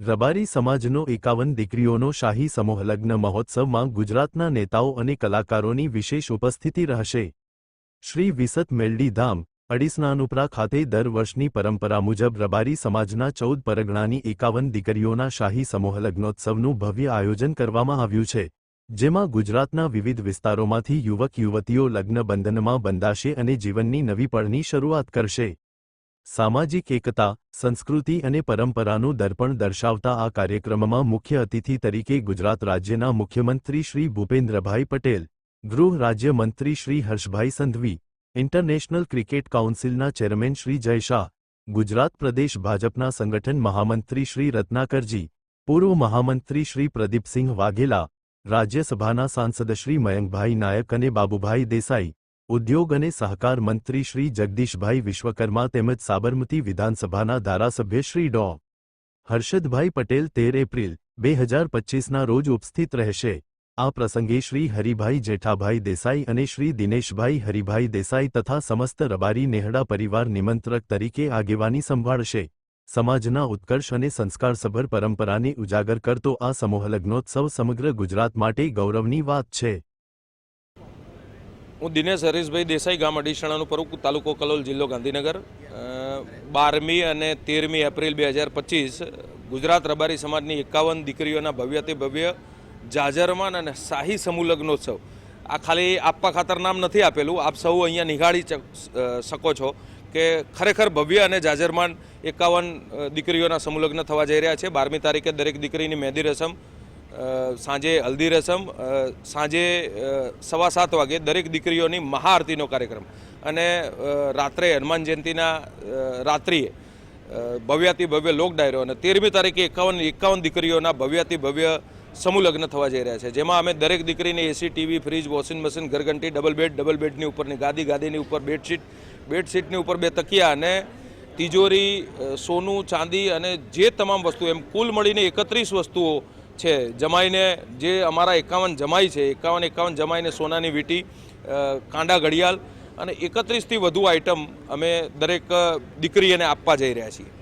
રબારી સમાજનો એકાવન દીકરીઓનો શાહી સમૂહ લગ્ન મહોત્સવમાં ગુજરાતના નેતાઓ અને કલાકારોની વિશેષ ઉપસ્થિતિ રહેશે. શ્રી વિસત મેલડી ધામ અડીસનાનુપરા ખાતે દર વર્ષની પરંપરા મુજબ રબારી સમાજના ચૌદ પરગણાની એકાવન દીકરીઓના શાહી સમૂહ લગ્નોત્સવનું ભવ્ય આયોજન કરવામાં આવ્યું છે, જેમાં ગુજરાતના વિવિધ વિસ્તારોમાંથી યુવક યુવતીઓ લગ્ન બંધનમાં બંધાશે અને જીવનની નવી પળની શરૂઆત કરશે. સામાજિક એકતા, સંસ્કૃતિ અને પરંપરાનું દર્પણ દર્શાવતા આ કાર્યક્રમમાં મુખ્ય અતિથિ તરીકે ગુજરાત રાજ્યના મુખ્યમંત્રી શ્રી ભૂપેન્દ્રભાઈ પટેલ, ગૃહ રાજ્યમંત્રી શ્રી હર્ષભાઈ સંધવી, ઇન્ટરનેશનલ ક્રિકેટ કાઉન્સિલના ચેરમેન શ્રી જય શાહ, ગુજરાત પ્રદેશ ભાજપના સંગઠન મહામંત્રી શ્રી રત્નાકરજી, પૂર્વ મહામંત્રી શ્રી પ્રદીપસિંહ વાઘેલા, રાજ્યસભાના સાંસદ શ્રી મયંકભાઈ નાયક અને બાબુભાઈ દેસાઈ ઉદ્યોગ અને સહકાર મંત્રી શ્રી જગદીશભાઈ વિશ્વકર્મા તેમજ સાબરમતી વિધાનસભાના ધારાસભ્ય શ્રી ડો. હર્ષદભાઈ પટેલ તેર એપ્રિલ, બે હજાર પચ્ચીસના રોજ ઉપસ્થિત રહેશે. આ પ્રસંગે શ્રી હરિભાઈ જેઠાભાઈ દેસાઈ અને શ્રી દિનેશભાઈ હરિભાઈ દેસાઈ તથા સમસ્ત રબારી નેહડા પરિવાર નિમંત્રક તરીકે આગેવાની સંભાળશે. સમાજના ઉત્કર્ષ અને સંસ્કારસભર પરંપરાને ઉજાગર કરતો આ સમૂહ લગ્નોત્સવ સમગ્ર ગુજરાત માટે ગૌરવની વાત છે. હું દિનેશ હરીશભાઈ દેસાઈ ગામ અડીસણાનું પરુક તાલુકો કલોલ જિલ્લો ગાંધીનગર. બારમી અને તેરમી એપ્રિલ બે હજાર પચીસ ગુજરાત રબારી સમાજની એકાવન દીકરીઓના ભવ્યથી ભવ્ય જાજરમાન અને શાહી સમૂહલગ્નોત્સવ આ ખાલી આપવા ખાતર નામ નથી આપેલું. આપ સૌ અહીંયા નિહાળી શકો છો કે ખરેખર ભવ્ય અને જાજરમાન એકાવન દીકરીઓના સમૂહલગ્ન થવા જઈ રહ્યા છે. બારમી તારીખે દરેક દીકરીની મહેંદી રસમ સાંજે હલ્દી રસમ સાંજે સવા સાત વાગે દરેક દીકરીઓની મહાઆરતીનો કાર્યક્રમ. અને રાત્રે હનુમાન જયંતિના રાત્રિએ ભવ્યાતિ ભવ્ય લોક ડાયરો અને તેરમી તારીખે એકાવન એકાવન દીકરીઓના ભવ્યાતિ ભવ્ય સમૂહ થવા જઈ રહ્યા છે. જેમાં અમે દરેક દીકરીને AC TV fridge washing machine ઘરઘંટી double bed double બેડની ઉપરની ગાદી, ગાદીની ઉપર બેડશીટ બેડશીટની ઉપર બે તકિયા અને તિજોરી સોનું, ચાંદી અને જે તમામ વસ્તુ એમ કુલ મળીને એકત્રીસ વસ્તુઓ છે, જમાઈને જે અમારા એકાવન જમાઈ છે, એકાવન એકાવન જમાઈને સોનાની વીંટી કાંડા ઘડિયાળ અને એકત્રીસથી વધુ આઇટમ અમે દરેક દીકરીને આપવા જઈ રહ્યા છીએ.